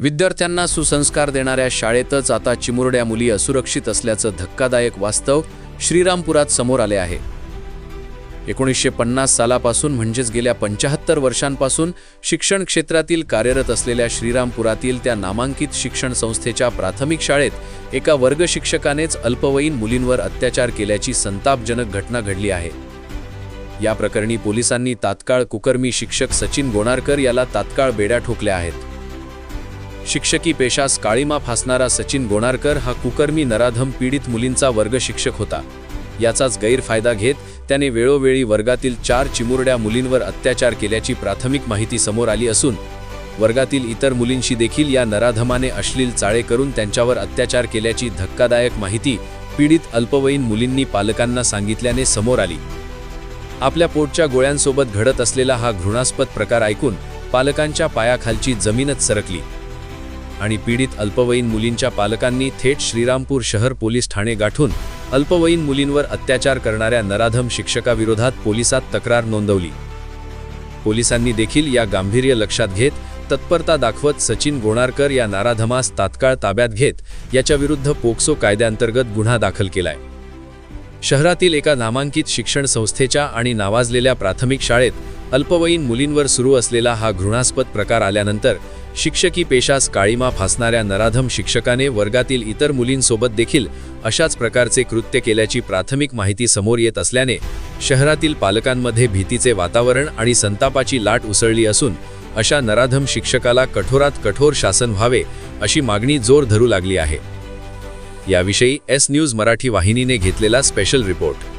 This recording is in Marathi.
विद्यार्थ्यांना सुसंस्कार देणाऱ्या शाळेतच आता चिमुरड्या मुली असुरक्षित असल्याचं धक्कादायक वास्तव श्रीरामपुरात समोर आले आहे. एकोणीसशे पन्नास सालापासून म्हणजेच गेल्या पंचाहत्तर वर्षांपासून शिक्षण क्षेत्रातील कार्यरत असलेल्या श्रीरामपुरातील त्या नामांकित शिक्षण संस्थेच्या प्राथमिक शाळेत एका वर्ग शिक्षकानेच अल्पवयीन मुलींवर अत्याचार केल्याची संतापजनक घटना घडली आहे. या प्रकरणी पोलिसांनी तात्काळ कुकर्मी शिक्षक सचिन गोणारकर याला तात्काळ बेड्या ठोकल्या आहेत. शिक्षकी पेशास काळीमा फासणारा सचिन गोणारकर हा कुकर्मी नराधम पीडित मुलींचा वर्ग शिक्षक होता. याचाच गैरफायदा घेत त्याने वेळोवेळी वर्गातील चार चिमुरड्या मुलींवर अत्याचार केल्याची प्राथमिक माहिती समोर आली असून वर्गातील इतर मुलींशी देखील या नराधमाने अश्लील चाळे करून त्यांच्यावर अत्याचार केल्याची धक्कादायक माहिती पीडित अल्पवयीन मुलींनी पालकांना सांगितल्याने समोर आली. आपल्या पोटच्या गोळ्यांसोबत घडत असलेला हा घृणास्पद प्रकार ऐकून पालकांच्या पायाखालची जमीनच सरकली. आणि पीडित अल्पवयीन मुलींच्या पालकांनी थेट श्रीरामपूर शहर पोलीस ठाणे गाठून अल्पवयीन मुलींवर अत्याचार करणाऱ्या नराधम शिक्षकाविरोधात पोलिसात तक्रार नोंदवली. पोलिसांनी देखील या गांभीर्य लक्षात घेत तत्परता दाखवत सचिन गोणारकर या नाराधमास तात्काळ ताब्यात घेत याच्याविरुद्ध पोक्सो कायद्याअंतर्गत गुन्हा दाखल केलाय. शहरातील एका नामांकित शिक्षण संस्थेच्या आणि नावाजलेल्या प्राथमिक शाळेत अल्पवयीन मुलींवर सुरू असलेला हा घृणास्पद प्रकार आल्यानंतर शिक्षकी पेशास काळीमा फासणाऱ्या नराधम शिक्षकाने वर्गातील इतर मुलींसोबत देखील अशाच प्रकारचे कृत्य केल्याची प्राथमिक माहिती समोर येत असल्याने शहरातील पालकांमध्ये भीतीचे वातावरण आणि संतापाची लाट उसळली असून अशा नराधम शिक्षकाला कठोरात कठोर शासन व्हावे अशी मागणी जोर धरू लागली आहे. याविषयी एस न्यूज मराठी वाहिनीने घेतलेला स्पेशल रिपोर्ट.